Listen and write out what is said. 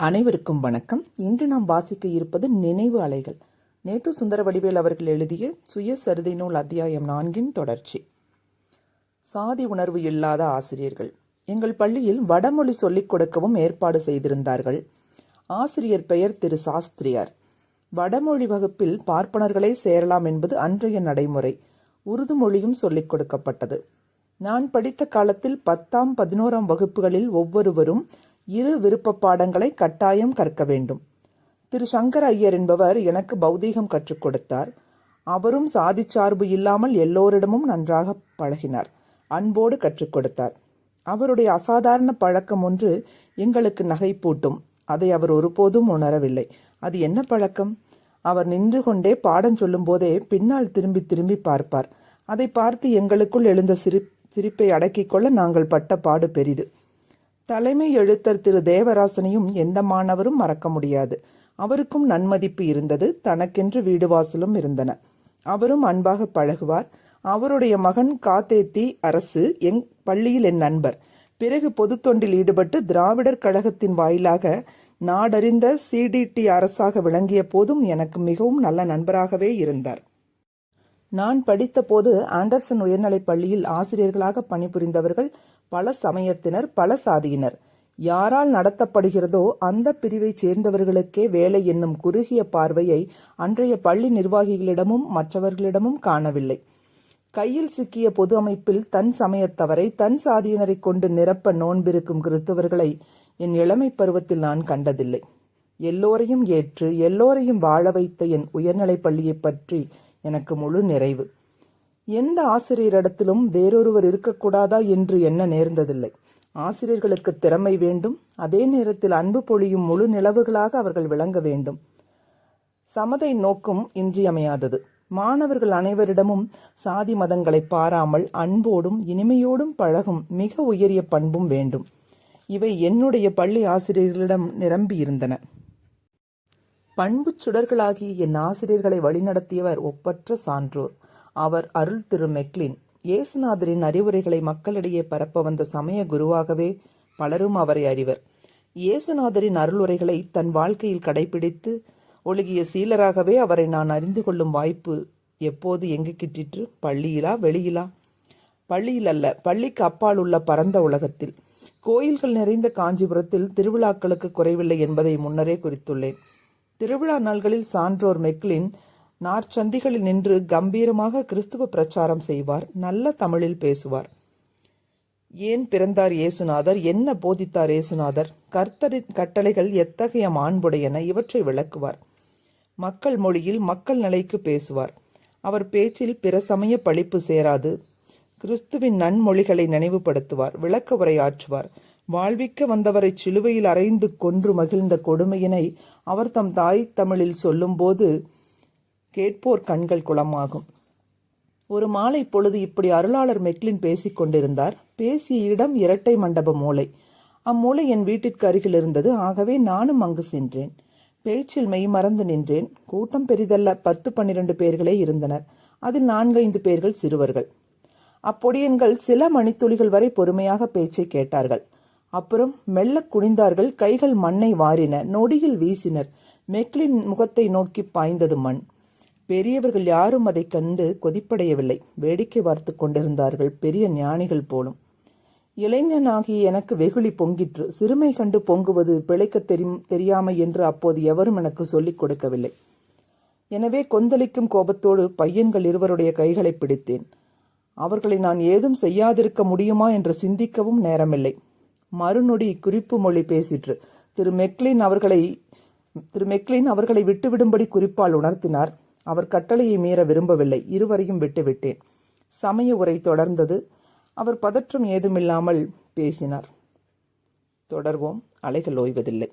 அனைவருக்கும் வணக்கம். இன்று நாம் வாசிக்க இருப்பது நினைவு அலைகள். நேத்து சுந்தர வடிவேல் அவர்கள் எழுதிய சுயசரிதை நூல் அத்தியாயம் நான்கின் தொடர்ச்சி. சாதி உணர்வு இல்லாத ஆசிரியர்கள். எங்கள் பள்ளியில் வடமொழி சொல்லிக் கொடுக்கவும் ஏற்பாடு செய்திருந்தார்கள். ஆசிரியர் பெயர் திரு சாஸ்திரியார். வடமொழி வகுப்பில் பார்ப்பனர்களே சேரலாம் என்பது அன்றைய நடைமுறை. உருது மொழியும் சொல்லிக் கொடுக்கப்பட்டது. நான் படித்த காலத்தில் பத்தாம் பதினோராம் வகுப்புகளில் ஒவ்வொருவரும் இரு விருப்ப பாடங்களை கட்டாயம் கற்க வேண்டும். திரு சங்கர் ஐயர் என்பவர் எனக்கு பௌதீகம் கற்றுக் கொடுத்தார். அவரும் சாதி சார்பு இல்லாமல் எல்லோரிடமும் நன்றாக பழகினார். அன்போடு கற்றுக் கொடுத்தார். அவருடைய அசாதாரண பழக்கம் ஒன்று எங்களுக்கு நகைப்பூட்டும் அதை அவர் ஒருபோதும் உணரவில்லை. அது என்ன பழக்கம்? அவர் நின்று கொண்டே பாடம் சொல்லும் போதே பின்னால் திரும்பி திரும்பி பார்ப்பார். அதை பார்த்து எங்களுக்குள் எழுந்த சிரி சிரிப்பை அடக்கிக் கொள்ள நாங்கள் பட்ட பாடு பெரிது. தலைமை எழுத்தர் திரு தேவராசனையும் எந்த மாணவரும் மறக்க முடியாது. அவருக்கும் நன்மதிப்பு இருந்தது. தனக்கென்று வீடு வாசலும் இருந்தன. அவரும் அன்பாக பழகுவார். அவருடைய மகன் காத்தேத்தி அரசு எங் பள்ளியில் என் நண்பர். பிறகு பொது தொண்டில் ஈடுபட்டு திராவிடர் கழகத்தின் வாயிலாக நாடறிந்த சிடிடி அரசாக விளங்கிய போதும் எனக்கு மிகவும் நல்ல நண்பராகவே இருந்தார். நான் படித்தபோது ஆண்டர்சன் உயர்நிலைப் பள்ளியில் ஆசிரியர்களாக பணிபுரிந்தவர்கள் பல சமயத்தினர் பல சாதியினர். யாரால் நடத்தப்படுகிறதோ அந்த பிரிவைச் சேர்ந்தவர்களுக்கே வேலை என்னும் குறுகிய பார்வையை அன்றைய பள்ளி நிர்வாகிகளிடமும் மற்றவர்களிடமும் காணவில்லை. கையில் சிக்கிய பொது அமைப்பில் தன் சமயத்தவரை தன் சாதியினரை கொண்டு நிரப்ப நோன்பிருக்கும் கிறிஸ்தவர்களை என் இளமை பருவத்தில் நான் கண்டதில்லை. எல்லோரையும் ஏற்று எல்லோரையும் வாழ வைத்த என் உயர்நிலைப் பள்ளியைப் பற்றி எனக்கு முழு நிறைவு. எந்த ஆசிரியரிடத்திலும் வேறொருவர் இருக்கக்கூடாதா என்று எண்ண நேர்ந்ததில்லை. ஆசிரியர்களுக்கு திறமை வேண்டும். அதே நேரத்தில் அன்பு பொழியும் முழு நிலவுகளாக அவர்கள் விளங்க வேண்டும். சமதை நோக்கும் இன்றியமையாதது. மாணவர்கள் அனைவரிடமும் சாதி மதங்களை பாராமல் அன்போடும் இனிமையோடும் பழகும் மிக உயரிய பண்பும் வேண்டும். இவை என்னுடைய பள்ளி ஆசிரியர்களிடம் நிரம்பியிருந்தன. பண்பு பண்புச் சுடர்களாகிய என் ஆசிரியர்களை வழிநடத்தியவர் ஒப்பற்ற சான்றோர். அவர் அருள் திரு மெக்லின். இயேசுநாதரின் அறிவுரைகளை மக்களிடையே பரப்ப வந்த சமய குருவாகவே பலரும் அவரை அறிவர். இயேசுநாதரின் அருளுரைகளை தன் வாழ்க்கையில் கடைபிடித்து ஒழுகிய சீலராகவே அவரை நான் அறிந்து கொள்ளும் வாய்ப்பு எப்போது எங்கு கிட்டிற்று? பள்ளியிலா வெளியிலா? பள்ளியில் அல்ல பள்ளிக்கு அப்பால் உள்ள பரந்த உலகத்தில். கோயில்கள் நிறைந்த காஞ்சிபுரத்தில் திருவிழாக்களுக்கு குறைவில்லை என்பதை முன்னரே குறித்துள்ளேன். திருவிழா நாள்களில் சான்றோர் மெக்லின் நாற்சந்திகளில் நின்று கம்பீரமாக கிறிஸ்துவ பிரச்சாரம் செய்வார் நல்ல தமிழில் பேசுவார். ஏன் பிறந்தார் இயேசுநாதர்? என்ன போதித்தார் இயேசுநாதர்? கர்த்தரின் கட்டளைகள் எத்தகைய மாண்புடையன? இவற்றை விளக்குவார். மக்கள் மொழியில் மக்கள் நிலைக்கு பேசுவார். அவர் பேச்சில் பிற சமய பழிப்பு சேராது. கிறிஸ்துவின் நன்மொழிகளை நினைவுபடுத்துவார். விளக்க உரையாற்றுவார். வாழ்விக்க வந்தவரை சிலுவையில் அறைந்து கொன்று மகிழ்ந்த கொடுமையினை அவர் தம் தாய் தமிழில் சொல்லும்போது கேட்போர் கண்கள் குளமாகும். ஒரு மாலை பொழுது இப்படி அருளாளர் மெக்லின் பேசிக் கொண்டிருந்தார். பேசிய இடம் இரட்டை மண்டப மூளை அம்மூளை என் வீட்டிற்கு அருகில் இருந்தது. ஆகவே நானும் அங்கு சென்றேன். பேச்சில் மெய் மறந்து நின்றேன். கூட்டம் பெரிதல்ல. பத்து பன்னிரண்டு பேர்களே இருந்தனர். அதில் நான்கைந்து பேர்கள் சிறுவர்கள். அப்பொடியன்கள் சில மணித்துளிகள் வரை பொறுமையாக பேச்சை கேட்டார்கள். அப்புறம் மெல்ல குனிந்தார்கள் கைகள் மண்ணை வாரின. நொடியில் வீசினர். மெக்லின் முகத்தை நோக்கி பாய்ந்தது மண். பெரியவர்கள் யாரும் அதைக் கண்டு கொதிப்படையவில்லை. வேடிக்கை பார்த்து கொண்டிருந்தார்கள் பெரிய ஞானிகள் போலும். இளைஞனாகி எனக்கு வெகுளி பொங்கிற்று. சிறுமை கண்டு பொங்குவது பிழைக்க தெரியும் தெரியாமை என்று அப்போது எவரும் எனக்கு சொல்லிக் கொடுக்கவில்லை. எனவே கொந்தளிக்கும் கோபத்தோடு பையன்கள் இருவருடைய கைகளை பிடித்தேன். அவர்களை நான் ஏதும் செய்யாதிருக்க முடியுமா என்று சிந்திக்கவும் நேரமில்லை. மறுநொடி குறிப்பு மொழி பேசிற்று. திரு மெக்லின் அவர்களை திரு மெக்லின் அவர்களை விட்டுவிடும்படி குறிப்பால் உணர்த்தினார். அவர் கட்டளையை மீற விரும்பவில்லை. இருவரையும் விட்டுவிட்டேன். சமய உரை தொடர்ந்தது. அவர் பதற்றம் ஏதுமில்லாமல் பேசினார். தொடர்வோம். அலைகள் ஓய்வதில்லை.